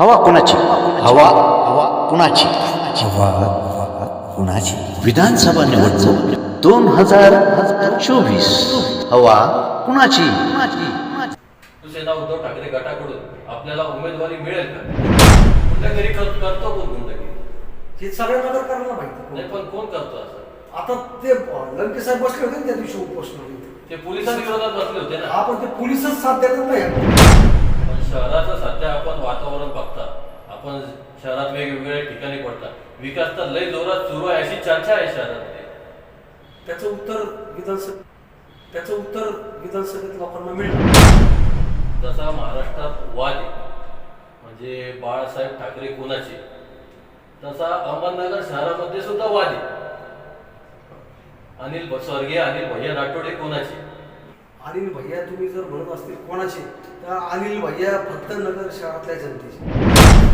हवा कुणाची? हवा हवा कुणाची? हवा कुणाची? विधानसभा निवडणूक दोन हजार चोवीस. हवा कुणाची? उद्धव ठाकरे गटाकडून आपल्याला उमेदवारी मिळेल का? गुंडगिरी करतो कोण गुंडगिरी हे सगळ्या नगर करायला माहिती नाही पण कोण करतो असं? आता ते लंके साहेब बसले होते ना त्या दिवशी उपोषण ते पोलिसांविरोधात बसले होते ना? आपण ते पोलिसच साथ देतात नाही. पण शहराचं सध्या आपण वातावरण आपण शहरात वेगवेगळ्या ठिकाणी पडता विकास तर लय जोरात सुरू आहे अशी चर्चा आहे शहरामध्ये. त्याचं उत्तर विधानसभा त्याचं उत्तर विधानसभेत लोकांना मिळतं जसा महाराष्ट्रात वाद आहे म्हणजे बाळासाहेब ठाकरे कोणाचे तसा अहमदनगर शहरामध्ये सुद्धा वाद आहे. अनिल स्वर्गीय अनिल भैया राठोडे कोणाचे? अनिल भैया तुम्ही जर म्हणत असतील कोणाचे? अनिल भैया फक्त नगर शहरातल्या जनतेचे.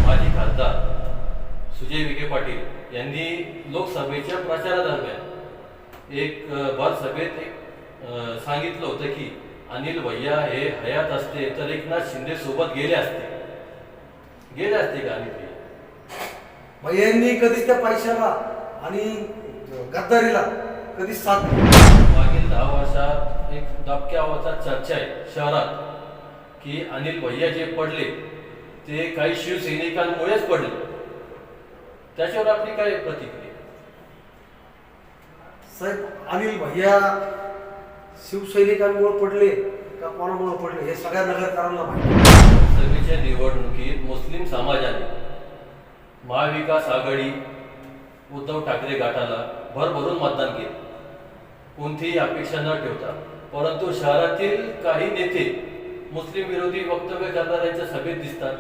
माजी खासदार सुजय विखे पाटील यांनी लोकसभेच्या प्रचारादरम्यान एक अ, भर सभेत एक सांगितलं होतं की अनिल भैया हे हयात असते तर एकनाथ शिंदे सोबत गेले असते. गेले असते का अनिल भैया? भैयांनी कधीच त्या पैशाला आणि गद्दारीला कधीच साथ. मागील दहा वर्षात एक दबक्या चर्चा आहे शहरात. की अनिल भैया जे पडले ते काही शिवसैनिकांमुळेच पडले. त्याच्यावर आपली काय प्रतिक्रिया? साहेब अनिल भैया शिवसैनिकांमुळे पडले का कोणामुळे पडले हे सगळ्या नगरकरांना माहिती सभेच्या निवडणुकीत मुस्लिम समाजाने महाविकास आघाडी उद्धव ठाकरे गटाला भरभरून मतदान केले. कोणतीही अपेक्षा न ठेवता. परंतु शहरातील काही नेते मुस्लिम विरोधी वक्तव्य करणाऱ्यांच्या सभेत दिसतात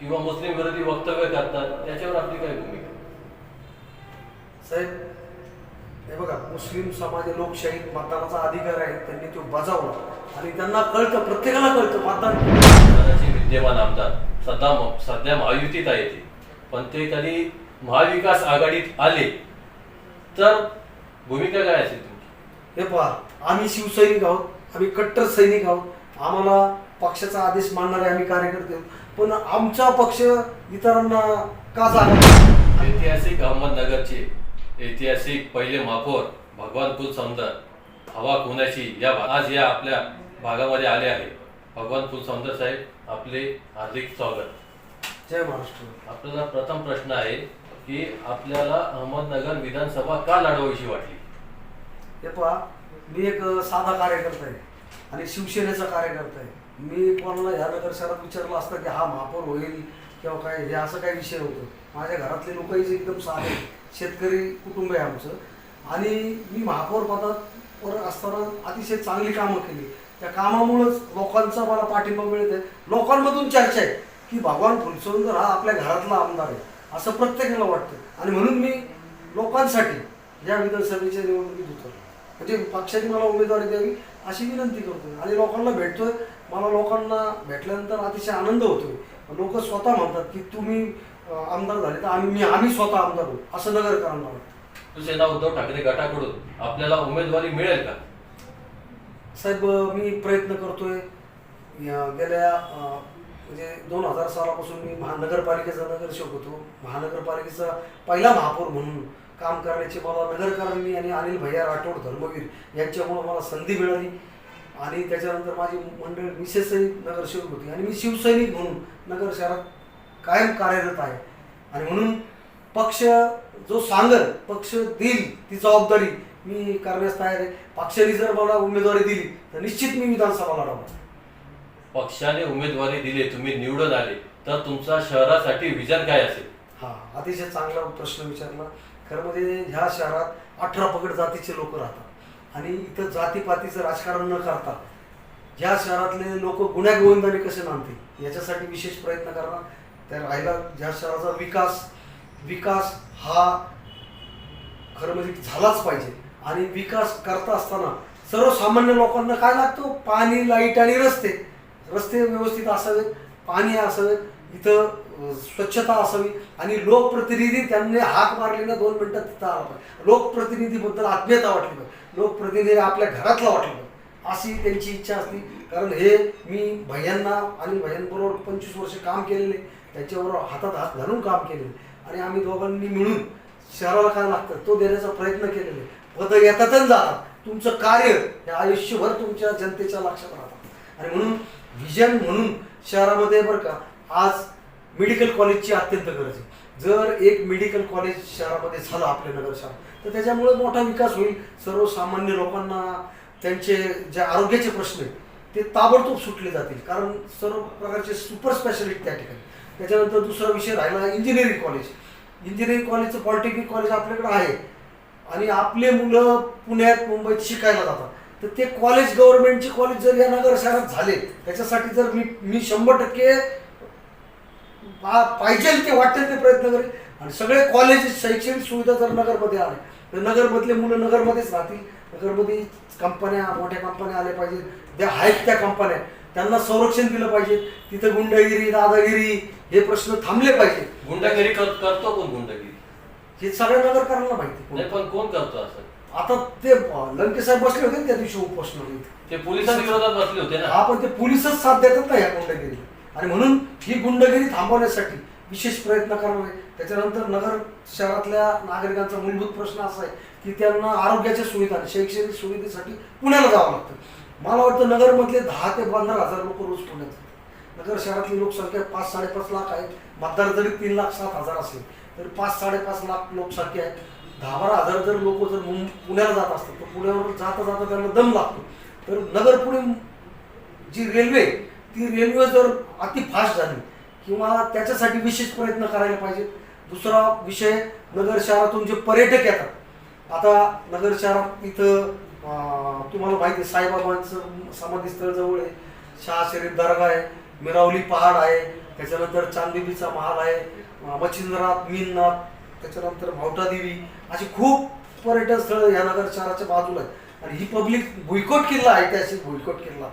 किंवा मुस्लिम विरोधी वक्तव्य करतात त्याच्यावर आपली काय भूमिका? साहेब हे बघा मुस्लिम समाज हे लोकशाही मतदानाचा अधिकार आहे त्यांनी तो बजावला आणि त्यांना कळतं प्रत्येकाला कळतं मतदान विद्यमान आमदार सध्या सध्या महायुतीत आहे ते. पण ते कधी महाविकास आघाडीत आले. तर भूमिका काय असेल तुमची? हे पहा आम्ही शिवसैनिक आहोत आम्ही कट्टर सैनिक आहोत. आम्हाला पक्षाचा आदेश मानणारे आम्ही कार्यकर्ते पण आमचा पक्ष इतरांना का जागा ऐतिहासिक अहमदनगरचे ऐतिहासिक पहिले महापौर भगवान कुल समदर हवा कोणाची या आज या आपल्या भागामध्ये आले आहे. भगवान कुल समदर साहेब आपले हार्दिक स्वागत. जय महाराष्ट्र. आपल्याला प्रथम प्रश्न आहे की आपल्याला अहमदनगर विधानसभा का लढवावीशी वाटली? हे पहा मी एक साधा कार्यकर्ता आहे. आणि शिवसेनेचा कार्यकर्ता आहे. मी कोणाला ह्या नगर शहरात विचारलं असतं की हा महापौर होईल किंवा काय हे असं काही विषय होतं. माझ्या घरातले लोकही एकदम साधे शेतकरी कुटुंब आहे आमचं. आणि मी महापौर पदात वर असताना अतिशय चांगली कामं केली. त्या कामामुळंच लोकांचा मला पाठिंबा मिळत आहे. लोकांमधून चर्चा आहे की भगवान फुलसुंदर हा आपल्या घरातला आमदार आहे असं प्रत्येकाला वाटतं. आणि म्हणून मी लोकांसाठी या विधानसभेच्या निवडणुकीत उतरलो. म्हणजे पक्षाने मला उमेदवारी द्यावी अशी विनंती करतोय. आणि लोकांना भेटतोय. मला लोकांना भेटल्यानंतर अतिशय आनंद होतोय. लोक स्वतः म्हणतात की तुम्ही आमदार झाले तर आम्ही मी आम्ही स्वतः आमदार होऊ. असं नगरकरांना शिवसेना उद्धव ठाकरे गटाकडून आपल्याला उमेदवारी मिळेल का? साहेब मी प्रयत्न करतोय. गेल्या म्हणजे दोन हजार सालापासून मी महानगरपालिकेचा नगरसेवक होतो. महानगरपालिकेचा पहिला महापौर म्हणून काम करण्याची मला नगरकरांनी आणि अनिल भैया राठोड धर्मवीर यांच्यामुळं मला संधी मिळाली. आणि त्याच्यानंतर माझी मंडळ विशेषही नगरसेवक होती. आणि मी शिवसैनिक म्हणून नगर शहरात कायम कार्यरत आहे. आणि म्हणून पक्ष जो सांगल पक्ष देईल ती जबाबदारी मी करण्यास तयार आहे. पक्षाने जर मला उमेदवारी दिली तर निश्चित मी विधानसभा लढवणार. पक्षाने उमेदवारी दिली तुम्ही निवडून आले तर तुमचा शहरासाठी विजन काय असेल? हा अतिशय चांगला प्रश्न विचारला. खरं म्हणजे ह्या शहरात अठरा पगड जातीचे लोक राहतात. आणि इथं जातीपातीचं राजकारण न करता ह्या शहरातले लोक गुण्या गोविंदाने कसे नांदतील याच्यासाठी विशेष प्रयत्न करणार. त्या राहिला ह्या शहराचा विकास. विकास हा खरं म्हणजे झालाच पाहिजे. आणि विकास करता असताना सर्वसामान्य लोकांना काय लागतो? पाणी लाइट आणि रस्ते. रस्ते व्यवस्थित असावेत पाणी असावेत. इथं स्वच्छता असावी आणि लोकप्रतिनिधी त्यांनी हाक मारली ना दोन मिनटं तिथं आला पाहिजे लोकप्रतिनिधीबद्दल आत्मीयता वाटली पाहिजे. लोकप्रतिनिधी आपल्या घरातला वाटलं पाहिजे. अशी त्यांची इच्छा असती. कारण हे मी भैयांना आणि भैयांबरोबर पंचवीस वर्ष काम केलेले त्याच्यावर हातात हात घालून काम केलेले. आणि आम्ही दोघांनी मिळून शहराला काय लागतं? तो देण्याचा प्रयत्न केलेला. आहे येतातच जातात. तुमचं कार्य हे आयुष्यभर तुमच्या जनतेच्या लक्षात राहतात आणि म्हणून व्हिजन म्हणून शहरामध्ये बरं का आज मेडिकल कॉलेजची अत्यंत गरज आहे. जर एक मेडिकल कॉलेज शहरामध्ये झालं आपल्या नगर शहरात तर त्याच्यामुळे मोठा विकास होईल. सर्वसामान्य लोकांना त्यांचे जे आरोग्याचे प्रश्न आहेत ते ताबडतोब सुटले जातील. कारण सर्व प्रकारचे सुपर स्पेशालिटी त्या ठिकाणी. त्याच्यानंतर दुसरा विषय राहिला इंजिनिअरिंग कॉलेज. इंजिनिअरिंग कॉलेजचं पॉलिटेक्निक कॉलेज आपल्याकडे आहे. आणि आपले मुलं पुण्यात मुंबईत शिकायला जातात. तर ते कॉलेज गव्हर्नमेंटचे कॉलेज जर या नगर शहरात झाले त्याच्यासाठी जर मी मी शंभर टक्के पाहिजे ते वाटेल ते प्रयत्न करेल. आणि सगळे कॉलेज शैक्षणिक सुविधा जर नगरमध्ये आल्या तर नगरमधले मुलं नगरमध्येच राहतील. नगरमध्ये कंपन्या मोठ्या कंपन्या आल्या पाहिजेत. त्या आहेत त्या कंपन्या त्यांना संरक्षण दिलं पाहिजे. तिथं गुंडगिरी दादागिरी हे प्रश्न थांबले पाहिजे गुंडगिरी कर- करतो कोण गुंडगिरी? हे सगळ्या नगरकरांना माहिती नाही पण कोण करतो असं? आता ते लंके साहेब बसले होते ना त्या दिवशी उपोषणाला इथे. ते पोलिसांविरोधात बसले होते ना? हा पण ते पोलिसच साथ देतात ना या गुंडगिरीला. आणि म्हणून ही गुंडगिरी थांबवण्यासाठी विशेष प्रयत्न करावे त्याच्यानंतर नगर शहरातल्या नागरिकांचा मूलभूत प्रश्न असा आहे की त्यांना आरोग्याच्या सुविधा शैक्षणिक सुविधेसाठी पुण्याला जावं लागतं. मला वाटतं नगरमधले दहा ते पंधरा हजार लोक रोज पुण्यात जातात नगर शहरातली लोकसंख्या पाच साडेपाच लाख आहे. मतदार जरी तीन लाख सात हजार असेल तर पाच साडेपाच लाख लोकसंख्या आहे. दहा बारा हजार जर लोक जर मुं- पुण्याला जात असतात तर पुण्यावर जाता जाता त्यांना दम लागतो. तर नगर पुणे जी रेल्वे ती रेल्वे जर अति फास्ट झाली किंवा त्याच्यासाठी विशेष प्रयत्न करायला पाहिजे. दुसरा विषय नगर शहरातून जे पर्यटक येतात. आता नगर शहरात इथं तुम्हाला माहिती आहे साईबाबांचं समाधीस्थळ जवळ आहे. शाह शरीफ दर्गा आहे मिरावली पहाड आहे त्याच्यानंतर चांदीबीचा महाल आहे मच्छिंद्रनाथ मीननाथ त्याच्यानंतर भावटादेवी अशी खूप पर्यटन स्थळं या नगर शहराच्या बाजूला आहेत. आणि ही पब्लिक भुईकोट किल्ला ऐतिहासिक भुईकोट किल्ला.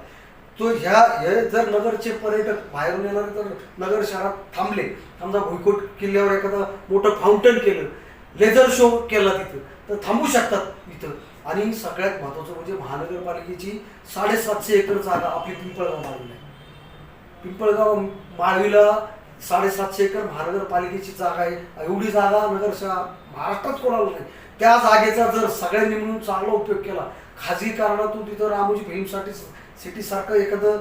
तो ह्या हे जर नगरचे पर्यटक बाहेरून येणारे तर नगर शहरात थांबले. समजा भुईकोट किल्ल्यावर एखादं मोठं फाउंटन केलं लेझर शो केला तिथं तर थांबू शकतात इथं. आणि सगळ्यात महत्त्वाचं म्हणजे महानगरपालिकेची साडेसातशे एकर जागा आपली पिंपळगाव माळवी आहे. पिंपळगाव माळवीला साडेसातशे एकर महानगरपालिकेची जागा आहे. एवढी जागा नगर शहर महाराष्ट्रात कोणाला नाही. त्या जागेचा जर सगळ्यांनी मिळून चांगला उपयोग केला खाजगी कारणातून तिथं रामोजी भीमसाठी सिटी सारखं एखादं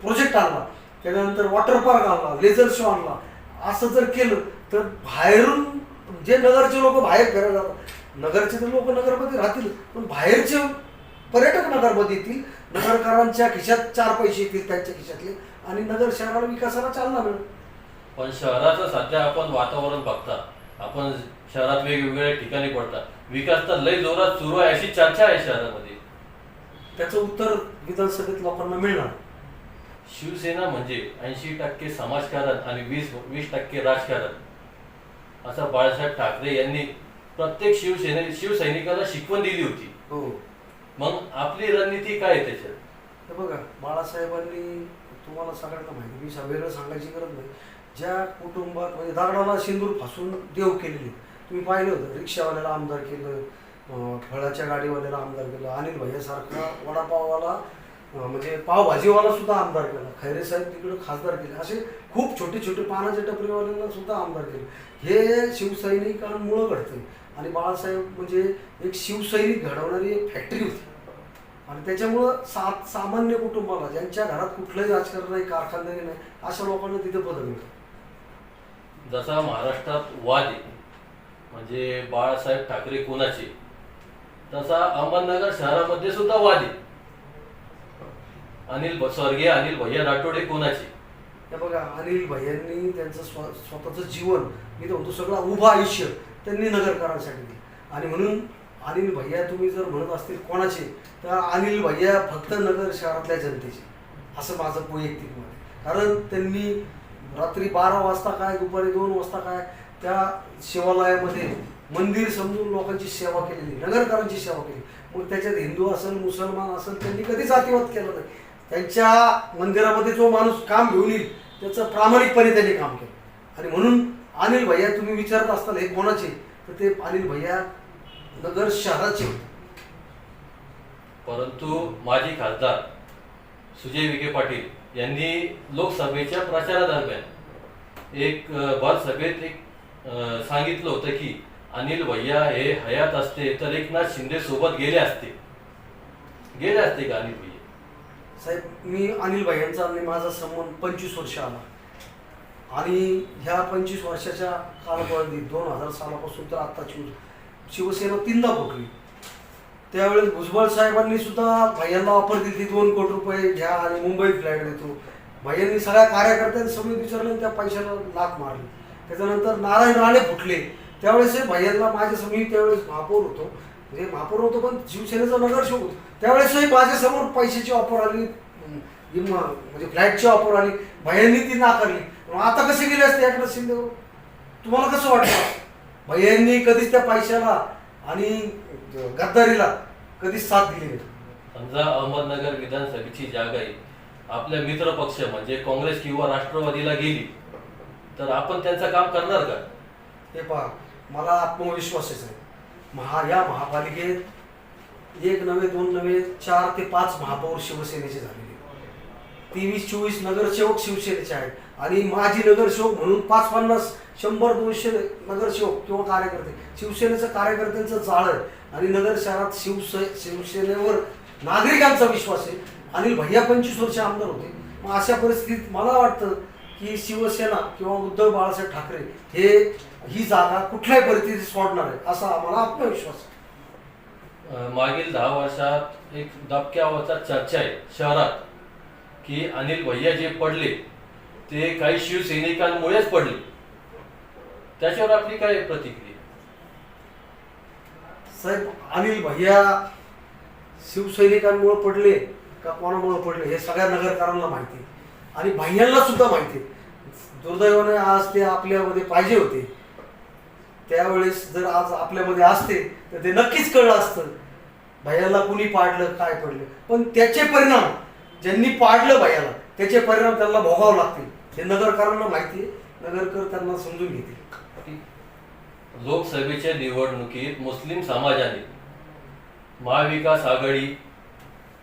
प्रोजेक्ट आणला. त्याच्यानंतर वॉटर पार्क आणला लेझर शो आणला. असं जर केलं तर बाहेरून जे नगरचे लोक बाहेर फिरायला जातात. नगरचे तर लोक नगरमध्ये राहतील पण बाहेरचे पर्यटक नगरमध्ये येतील. नगरकरांच्या खिशात चार पैसे येतील त्यांच्या खिशातले आणि नगर शहराला विकासाला चालना मिळेल. पण शहराचं सध्या आपण वातावरण बघता आपण शहरात वेगवेगळ्या ठिकाणी पडतात. विकास तर लय जोरात सुरू आहे अशी चर्चा आहे शहरामध्ये. त्याचं उत्तर विधानसभेत लोकांना मिळणार. शिवसेना म्हणजे ऐंशी टक्के समाजकारण आणि वीस वीस टक्के राजकारण. असं बाळासाहेब ठाकरे यांनी प्रत्येक शिवसेने शिवसैनिकाला शिकवण दिली होती. हो. मग आपली रणनीती काय आहे त्याच्यात? हे बघा बाळासाहेबांनी तुम्हाला सगळ्यांना माहिती मी सा- वेगळं सांगायची गरज नाही. ज्या कुटुंबात म्हणजे दगडाला सिंदूर फासून देव केलेले तुम्ही पाहिलं होतं रिक्षावाल्याला आमदार केलं फळाच्या गाडीवाल्याला आमदार केलं. अनिल भैयासारखा वडापाववाला म्हणजे पावभाजीवाला सुद्धा आमदार केला. खैरे साहेब तिकडे खासदार केले. असे खूप छोटे छोटे पानाच्या टपरीवाल्यांना सुद्धा आमदार केले. हे शिवसैनिकांमुळं घडतं आणि बाळासाहेब म्हणजे एक शिवसैनिक घडवणारी एक फॅक्टरी होती. आणि त्याच्यामुळं सा सामान्य कुटुंबाला ज्यांच्या घरात कुठलंही राजकारण नाही कारखानदारी नाही अशा लोकांना तिथे पद मिळतं जसा महाराष्ट्रात वाद आहे म्हणजे बाळासाहेब ठाकरे कोणाचे? तसा अहमदनगर शहरामध्ये सुद्धा वाद आहे. अनिल भ- स्वर्गीय अनिल भैया राठोड हे कोणाचे? हे बघा अनिल भैयांनी त्यांचं स्व स्वतःचं जीवन मी तर म्हणतो सगळं उभं आयुष्य त्यांनी नगरकरांसाठी दिलं. आणि म्हणून अनिल भैया तुम्ही जर म्हणत असतील कोणाचे तर अनिल भैया फक्त नगर शहरातल्या जनतेचे. असं माझं वैयक्तिक मत आहे. कारण त्यांनी रात्री बारा वाजता काय दुपारी दोन वाजता काय त्या शिवालयामध्ये मंदिर समजून लोकांची सेवा केलेली नगरकरांची सेवा केली. मग त्याच्यात हिंदू असेल मुसलमान असेल त्यांनी कधीच अतिवाद केला नाही. त्यांच्या मंदिरामध्ये जो माणूस काम घेऊन येईल त्याचं प्रामाणिकपणे त्यांनी काम केलं. आणि म्हणून अनिल भैया तुम्ही विचारत असताल हे कोणाचे? तर ते अनिल भैया नगर शहराचे. परंतु माजी खासदार सुजय विखे पाटील यांनी लोकसभेच्या प्रचारादरम्यान एक भर सभेत एक सांगितलं होतं की अनिल भैया हे हयात असते तर एकनाथ शिंदे सोबत गेले असते. गेले असते का अनिल भैया? साहेब मी अनिल भैयांचा आणि माझा संबंध पंचवीस वर्ष आला. आणि ह्या पंचवीस वर्षाच्या कालावधीत दोन हजार सालापासून तर आत्ताची शिवसेना तीनदा फुटली त्यावेळेस भुजबळ साहेबांनी सुद्धा भैयांना ऑफर दिली ती दोन कोटी रुपये घ्या आणि मुंबईत फ्लॅट देतो. भैयांनी सगळ्या कार्यकर्त्यांनी सगळे विचारलं त्या पैशाला लाख मारली. त्याच्यानंतर नारायण राणे फुटले. त्यावेळेस भैयांना माझ्या मी त्यावेळेस महापौर होतो. म्हणजे महापौर होतो पण शिवसेनेचा नगरसेवक होतो. त्यावेळेसही माझ्यासमोर पैशाची ऑफर आली. म्हणजे फ्लॅटची ऑफर आली. भैयांनी ती नाकारली. आता कसे गेले असते एकनाथ शिंदेवर तुम्हाला कसं वाटतं? भैयांनी कधीच त्या पैशाला आणि गद्दारीला कधीच साथ दिली नाही. समजा अहमदनगर विधानसभेची जागाही आपल्या मित्र पक्ष म्हणजे काँग्रेस किंवा राष्ट्रवादीला गेली तर आपण त्यांचं काम करणार का? हे पहा मला आत्मविश्वासच आहे. महा या महापालिकेत एक नव्हे दोन नव्हे चार ते पाच महापौर शिवसेनेचे झालेले तेवीस चोवीस नगरसेवक शिवसेनेचे आहेत. आणि माजी नगरसेवक म्हणून पाच पन्नास शंभर दोनशे नगरसेवक किंवा कार्यकर्ते. शिवसेनेचं कार्यकर्त्यांचं जाळ आहे. आणि नगर शहरात शिवसे शिवसेनेवर नागरिकांचा विश्वास आहे. अनिल भैया पंचवीस वर्ष आमदार होते. मग अशा परिस्थितीत मला वाटतं की शिवसेना किंवा उद्धव बाळासाहेब ठाकरे हे ही जागा कुठल्याही परिस्थितीत सोडणार आहे असा आम्हाला आत्मविश्वास आहे मागील दहा वर्षात एक दबक्यावरचा चर्चा आहे शहरात की अनिल भैया जे पडले ते काही शिवसैनिकांमुळेच पडले त्याच्यावर आपली काय प्रतिक्रिया साहेब अनिल भैया शिवसैनिकांमुळे पडले का कोणामुळे पडले हे सगळ्या नगरकरांना माहिती. आणि भैयांना सुद्धा माहिती आहे. दुर्दैवाने आज ते आपल्यामध्ये पाहिजे होते त्यावेळेस जर आज आपल्यामध्ये असते तर ते नक्कीच कळलं असतं. भैयाला कुणी पाडलं काय पडलं? पण त्याचे परिणाम ज्यांनी पाडलं भैयाला त्याचे परिणाम त्यांना भोगावं लागतील. हे नगरकरांना माहिती आहे. नगरकर त्यांना समजून घेतील. लोकसभेच्या निवडणुकीत मुस्लिम समाजाने महाविकास आघाडी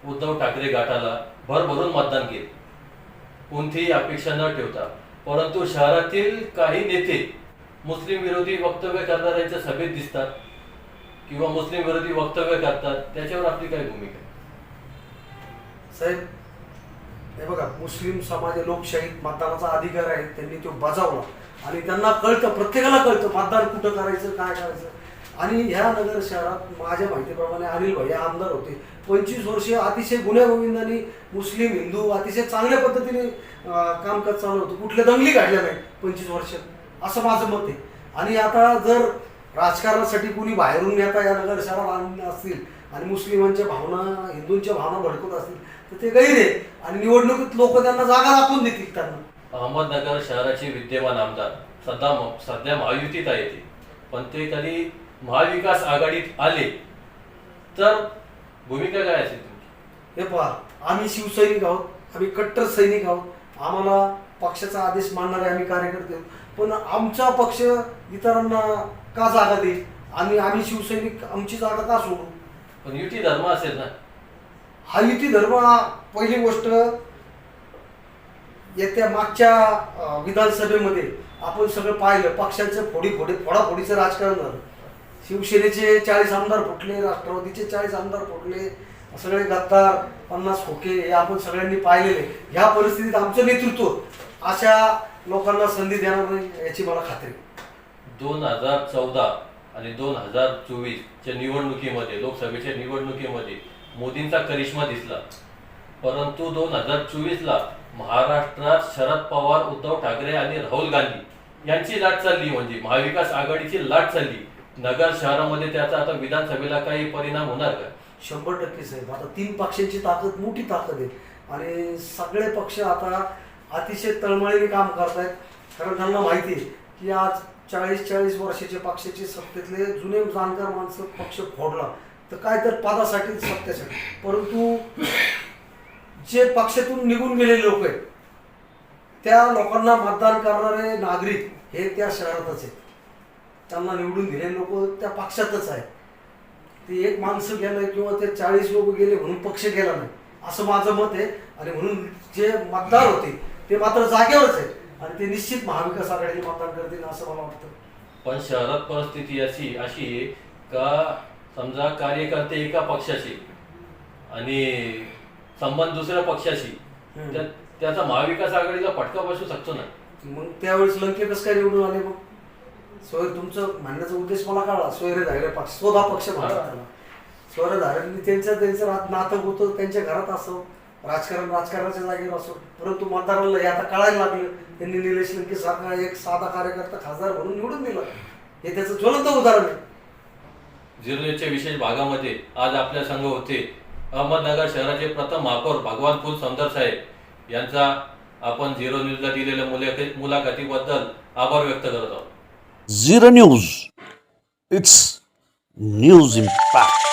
उद्धव ठाकरे गटाला भरभरून मतदान केले. कोणतीही अपेक्षा न ठेवता. परंतु शहरातील काही नेते मुस्लिम विरोधी वक्तव्य करणाऱ्यांच्या सभेत दिसतात किंवा मुस्लिम विरोधी वक्तव्य करतात त्याच्यावर आपली काय भूमिका आहे? साहेब हे बघा मुस्लिम समाज लोकशाहीत मतदानाचा अधिकार आहे त्यांनी तो बजावला. आणि त्यांना कळतं प्रत्येकाला कळतं मतदान कुठं करायचं काय करायचं. आणि ह्या नगर शहरात माझ्या माहितीप्रमाणे अनिल भाई आमदार होते. पंचवीस वर्षे अतिशय गुन्हेगोविंदांनी मुस्लिम हिंदू अतिशय चांगल्या पद्धतीने कामकाज चालू होतं. कुठल्या दंगली काढल्या नाही पंचवीस वर्षात. असं माझं मत आहे. आणि आता जर राजकारणासाठी कुणी बाहेरून नेता या नगर शहरात आणले असतील आणि मुस्लिमांच्या भावना हिंदूंच्या भावना भडकवत असतील तर ते गैर आहे. आणि निवडणुकीत लोक त्यांना जागा दाखवून देतील त्यांना. अहमदनगर शहराचे विद्यमान आमदार सध्या सध्या महायुतीत आहे ते. पण ते कधी महाविकास आघाडीत आले. तर भूमिका काय असेल तुमची? हे पहा आम्ही शिवसैनिक आहोत आम्ही कट्टर सैनिक आहोत. आम्हाला पक्षाचा आदेश मानणारे आम्ही कार्यकर्ते. पण आमचा पक्ष इतरांना का जागा देईल आणि आम्ही शिवसैनिक आमची जागा का सोडू? पण युती धर्म असेल ना. हा युती धर्म हा पहिली गोष्ट येत्या मागच्या अं, विधानसभेमध्ये आपण सगळं पाहिलं. पक्षाचं फोडी फोडी फोडाफोडीचं राजकारण झालं. शिवसेनेचे चाळीस आमदार फुटले राष्ट्रवादीचे चाळीस आमदार फुटले सगळे गद्दार पन्नास खोके हे आपण सगळ्यांनी पाहिलेले. ह्या परिस्थितीत आमचं नेतृत्व अशा लोकांना संधी देणार नाही याची मला खात्री. दोन हजार चौदा आणि दोन हजार चोवीसच्या निवडणुकीमध्ये लोकसभेच्या निवडणुकीमध्ये मोदींचा करिश्मा दिसला. परंतु दोन हजार चोवीसला महाराष्ट्रात शरद पवार उद्धव ठाकरे आणि राहुल गांधी यांची लाट चालली म्हणजे महाविकास आघाडीची लाट चालली. नगर शहरामध्ये त्याचा आता विधानसभेला काही परिणाम होणार का? शंभर टक्के साहेब. आता तीन पक्षांची ताकद मोठी ताकद आहे. आणि सगळे पक्ष आता अतिशय तळमळीने काम करतायत. कारण त्यांना माहिती आहे की आज चाळीस चाळीस वर्षाचे पक्षाचे सत्तेतले जुने जाणकार माणसं पक्ष फोडला. तर काय तर पदासाठी सत्तेसाठी. परंतु जे पक्षातून निघून गेलेले लोक आहेत त्या लोकांना मतदान करणारे नागरिक हे त्या शहरातच आहेत. त्यांना निवडून दिलेले लोक त्या पक्षातच आहेत. ते एक माणसं गेलं किंवा ते चाळीस लोक गेले म्हणून पक्ष गेला नाही. असं माझं मत आहे. आणि म्हणून जे मतदार होते ते मात्र जागेवरच आहे आणि ते निश्चित महाविकास आघाडीला मतदान करतील असं मला वाटतं. पण शहरात परिस्थिती अशी अशी आहे का समजा कार्यकर्ते एका पक्षाशी आणि संबंध दुसऱ्या पक्षाशी हम्म. त्या- त्याचा महाविकास आघाडीला फटका बसू शकतो ना? मग त्यावेळेस लंके कसं काय निवडून आले मग? सोय तुमचं म्हणण्याचा उद्देश मला कळला. सोयरे धायरे पक्ष स्वतः पक्ष म्हणतात त्याला. सोयरे धायरेंनी त्यांचं नात- नातं होतं त्यांच्या घरात असो राजकारण राजकारणाच्या जागेवर असो. परंतु मतदाराला हे आता कळायला लागलं. त्यांनी निलेश लंके सारखा एक साधा कार्यकर्ता खासदार म्हणून निवडून दिला. हे त्याचं ज्वलंत उदाहरण आहे. झिरोनेटच्या विशेष भागामध्ये आज आपल्या संघ होते अहमदनगर शहराचे प्रथम महापौर भगवान फुल सौंदर साहेब. यांचा आपण झिरो न्यूजला दिलेल्या मुलाखती मुलाखतीबद्दल आभार व्यक्त करत आहोत. Zero news it's news impact